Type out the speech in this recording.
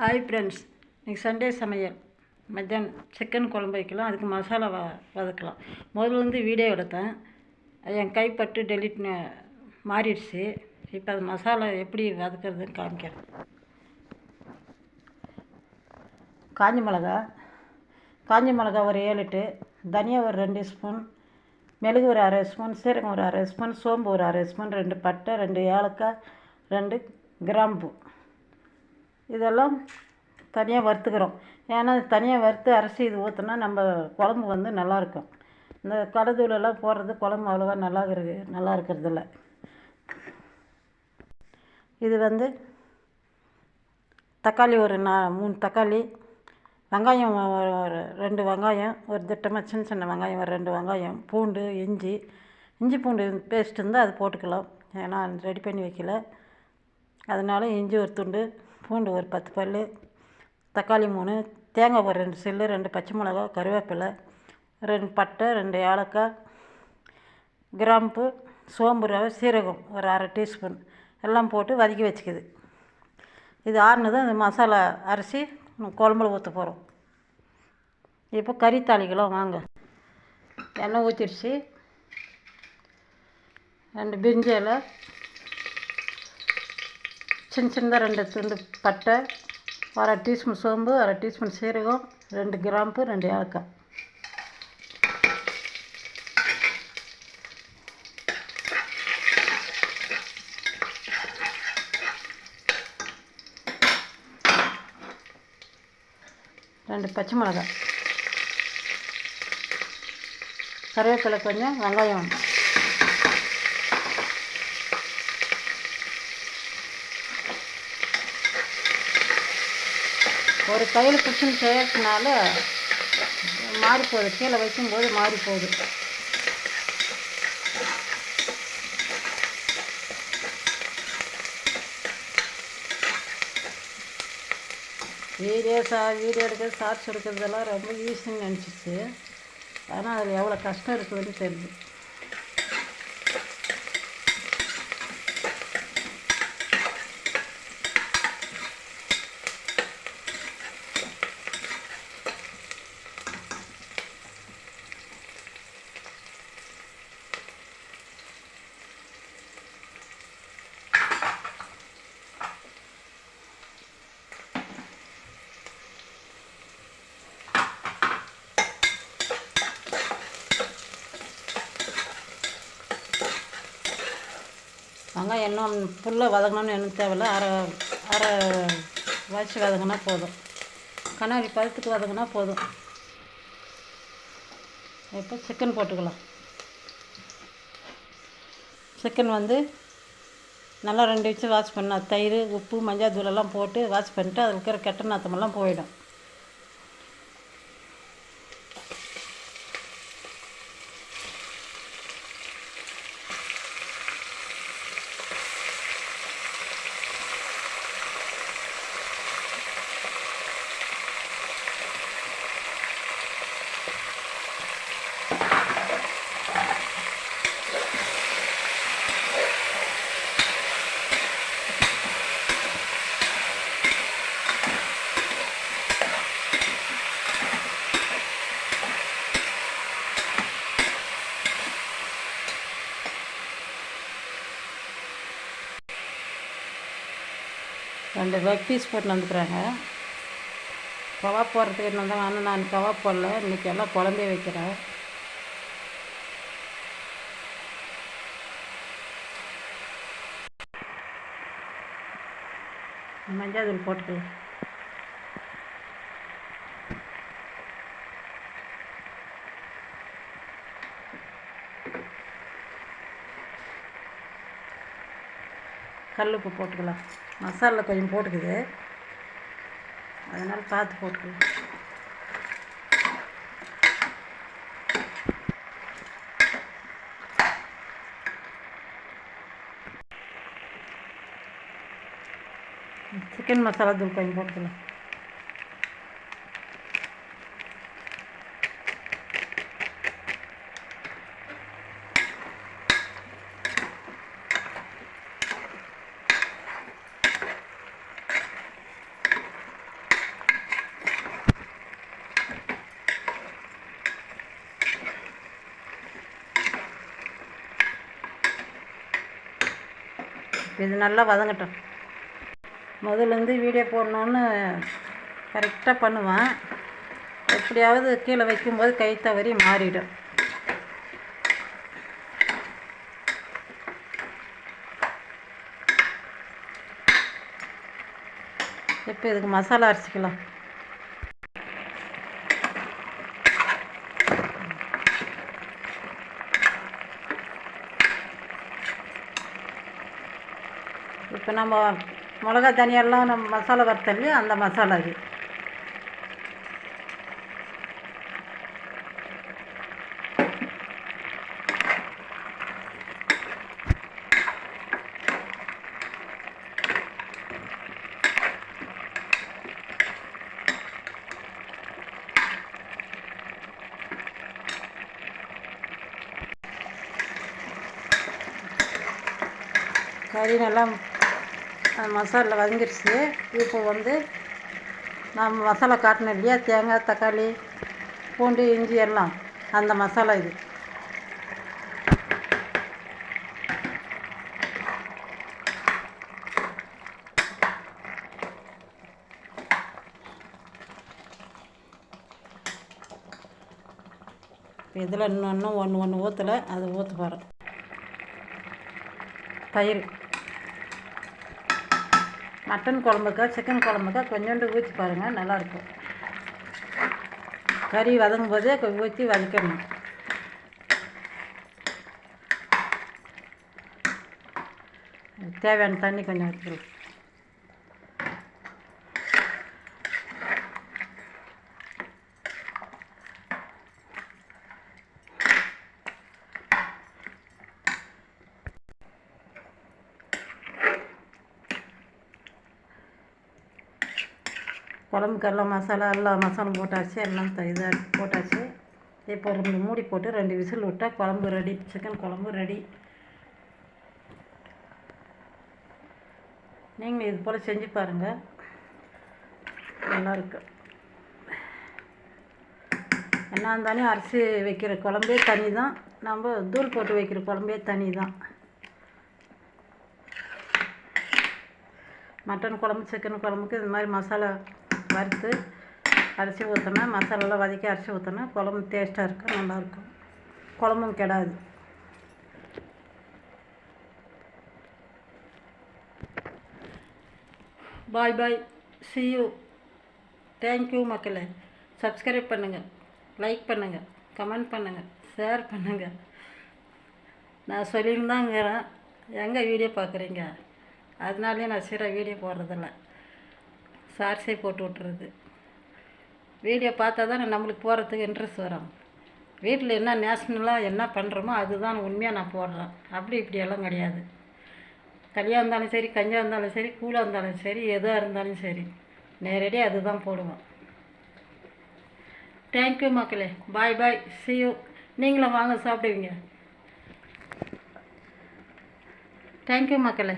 Hi friends இன்றைக்கி Sunday சமையல். மத்தியானம் சிக்கன் குழம்பு வைக்கலாம். அதுக்கு மசாலா வ வதக்கலாம். முதல்ல வந்து வீடியோ எடுத்தேன். என் கைப்பட்டு டெலிட் மாறிடுச்சு. இப்போ அது மசாலா எப்படி வதக்கிறதுன்னு காமிக்கிறேன். காஞ்ச மிளகா. காஞ்ச மிளகா ஒரு ஏழு எட்டு. தனியா ஒரு ரெண்டு ஸ்பூன் மிளகு ஒரு அரை ஸ்பூன் சீரகம் ஒரு அரை ஸ்பூன் சோம்பு ஒரு அரை ஸ்பூன் ரெண்டு பட்டை ரெண்டு ஏலக்காய் ரெண்டு கிராம்பு. இதெல்லாம் தனியாக வறுத்துக்கிறோம். ஏன்னா தனியாக வறுத்து அரைச்சி இது ஊற்றினா நம்ம குழம்பு வந்து நல்லாயிருக்கும் இந்த கடுதூளெல்லாம் போடுறது குழம்பு அவ்வளோவா நல்லா இருக்கு நல்லா இருக்கிறதில்ல. இது வந்து தக்காளி ஒரு நா மூணு தக்காளி வெங்காயம் ஒரு ஒரு ரெண்டு வெங்காயம் ஒரு திட்டமாக சின்ன சின்ன வெங்காயம் ஒரு ரெண்டு வெங்காயம் பூண்டு இஞ்சி இஞ்சி பூண்டு பேஸ்ட் இருந்தால் அது போட்டுக்கலாம். ஏன்னா ரெடி பண்ணி வைக்கல. அதனால் இஞ்சி ஒரு துண்டு பூண்டு ஒரு பத்து பல் தக்காளி மூணு தேங்காய் ஒரு ரெண்டு சில்லு ரெண்டு பச்சை மிளகா கருவேப்பிலை ரெண்டு பட்டை ரெண்டு ஏலக்காய் கிராம்பு சோம்பு ரவை சீரகம் ஒரு அரை டீஸ்பூன் எல்லாம் போட்டு வதக்கி வச்சுக்குது. இது ஆறுனதும் அந்த மசாலா அரிசி குழம்புல ஊற்ற போகிறோம் இப்போ கறி தாளிக்கலாம் வாங்க. எண்ணெய் ஊற்றிடுச்சு ரெண்டு பிரிஞ்சலை சின்ன சின்னதாக ரெண்டு துண்டு பட்டை அரை டீஸ்பூன் சோம்பு அரை டீஸ்பூன் சீரகம் ரெண்டு கிராம்பு ரெண்டு ஏலக்காய். ரெண்டு பச்சை மிளகாய். கருவேப்பிலை கொஞ்சம் வெங்காயம் ஒரு கையில் பிடிச்சின்னு செய்யறதுனால மாறி போகுது. கீழே வைக்கும்போது மாறி போகுது. வீடியோ சா வீடியோ எடுக்கிறது ஷார்ட்ஸ் எடுக்கிறதெல்லாம் ரொம்ப ஈஸின்னு நினச்சிச்சு. ஆனால் அதில் எவ்வளோ கஷ்டம் இருக்குதுன்னு தெரியுது வெங்காயம் இன்னும் ஃபுல்லாக வதங்கணும்னு எனக்கு தேவையில்ல. அரை அரை வச்சு வதங்கினா போதும். கண்ணாடி பதத்துக்கு வதங்கினா போதும். இப்போ சிக்கன் போட்டுக்கலாம். சிக்கன் வந்து நல்லா ரெண்டு வச்சு வாஷ் பண்ணால் தயிர் உப்பு மஞ்சள் தூளெல்லாம் போட்டு வாஷ் பண்ணிட்டு அதில் இருக்கிற கெட்ட நாத்தமெல்லாம் போயிடும். ரெண்டு ஒர்க் பீஸ் போட்டு வந்துக்கிறாங்க. கவாப் போடுறதுக்கு என்ன தான் ஆனால் நான் கவாப் போடல. இன்றைக்கி எல்லாம் குழம்பே வைக்கிறேன். மஞ்சள் தூள் போட்டுக்கலாம் கல் உப்பு போட்டுக்கலாம். மசாலா கொஞ்சம் போட்டுக்குது. அதனால் பார்த்து போட்டுக்கலாம். சிக்கன் மசாலா தூள் கொஞ்சம் போட்டுக்கலாம். இது நல்லா வதங்கட்டும். முதலேருந்து வீடியோ போடணுன்னு கரெக்டாக பண்ணுவேன். எப்படியாவது கீழே வைக்கும்போது கை தவறி மாறிடும். இப்போ இதுக்கு மசாலா அரைச்சிக்கலாம் இப்போ நம்ம மிளகா தனியெல்லாம் நம்ம மசாலா வறுத்தோம் அந்த மசாலா இது. கறி நல்லா மசாலா வதங்கிருச்சு. இப்போ வந்து நம்ம மசாலா காட்டணும் இல்லையா? தேங்காய் தக்காளி பூண்டு இஞ்சி எல்லாம். அந்த மசாலா இது. இதில் இன்னும் ஒன்று ஒன்று ஊற்றலை அது ஊற்று போகிறேன் தயிர். மட்டன் குழம்புக்கா சிக்கன் குழம்புக்கா கொஞ்சோண்டு ஊற்றி பாருங்கள் நல்லாயிருக்கும். கறி வதங்கும் போதே ஊற்றி வதக்கணும் தேவையான தண்ணி கொஞ்சம் ஊற்றிக்கலாம் குழம்புக்கு எல்லாம் மசாலா எல்லாம் மசாலா போட்டாச்சு எல்லாம் இதாக போட்டாச்சு. இப்போ ரெண்டு மூடி போட்டு ரெண்டு விசில் விட்டால் குழம்பு ரெடி சிக்கன் குழம்பு ரெடி. நீங்கள் இது போல் செஞ்சு பாருங்கள் நல்லாயிருக்கு என்ன இருந்தாலும் அரிசி வைக்கிற குழம்பே தனி தான் நம்ம தூள் போட்டு வைக்கிற குழம்பே தனி தான் மட்டன் குழம்பு சிக்கன் குழம்புக்கு இது மாதிரி மசாலா வறுத்து அரிசி ஊற்றினா மசாலாலாம் வதக்கி அரிசி ஊற்றினா குழம்பு டேஸ்ட்டாக இருக்கும் நல்லாயிருக்கும். குழம்பும் கெடாது. Bye bye see you thank you மக்களே. சப்ஸ்கிரைப் பண்ணுங்கள் லைக் பண்ணுங்கள் கமெண்ட் பண்ணுங்கள் ஷேர் பண்ணுங்கள் நான் சொல்லியிருந்தாங்கிறேன் எங்கே வீடியோ பார்க்குறீங்க? அதனாலே நான் சீராக வீடியோ போடுறதில்ல. ஷார்ட்ஸே போட்டு விட்டுறது. வீடியோ பார்த்தா தான் நம்மளுக்கு போகிறதுக்கு இன்ட்ரெஸ்ட் வரும். வீட்டில் என்ன நேஷ்னலாக என்ன பண்ணுறோமோ அதுதான் உண்மையாக நான் போடுறேன். அப்படி இப்படியெல்லாம் கிடையாது. கல்யாணம் இருந்தாலும் சரி கஞ்சா இருந்தாலும் சரி கூழாக இருந்தாலும் சரி எதாக இருந்தாலும் சரி நேரடியாக அதுதான் போடுவோம். தேங்க்யூ மக்களே. பாய் பாய் சியூ நீங்களும் வாங்க சாப்பிடுவீங்க. தேங்க்யூ மக்களே.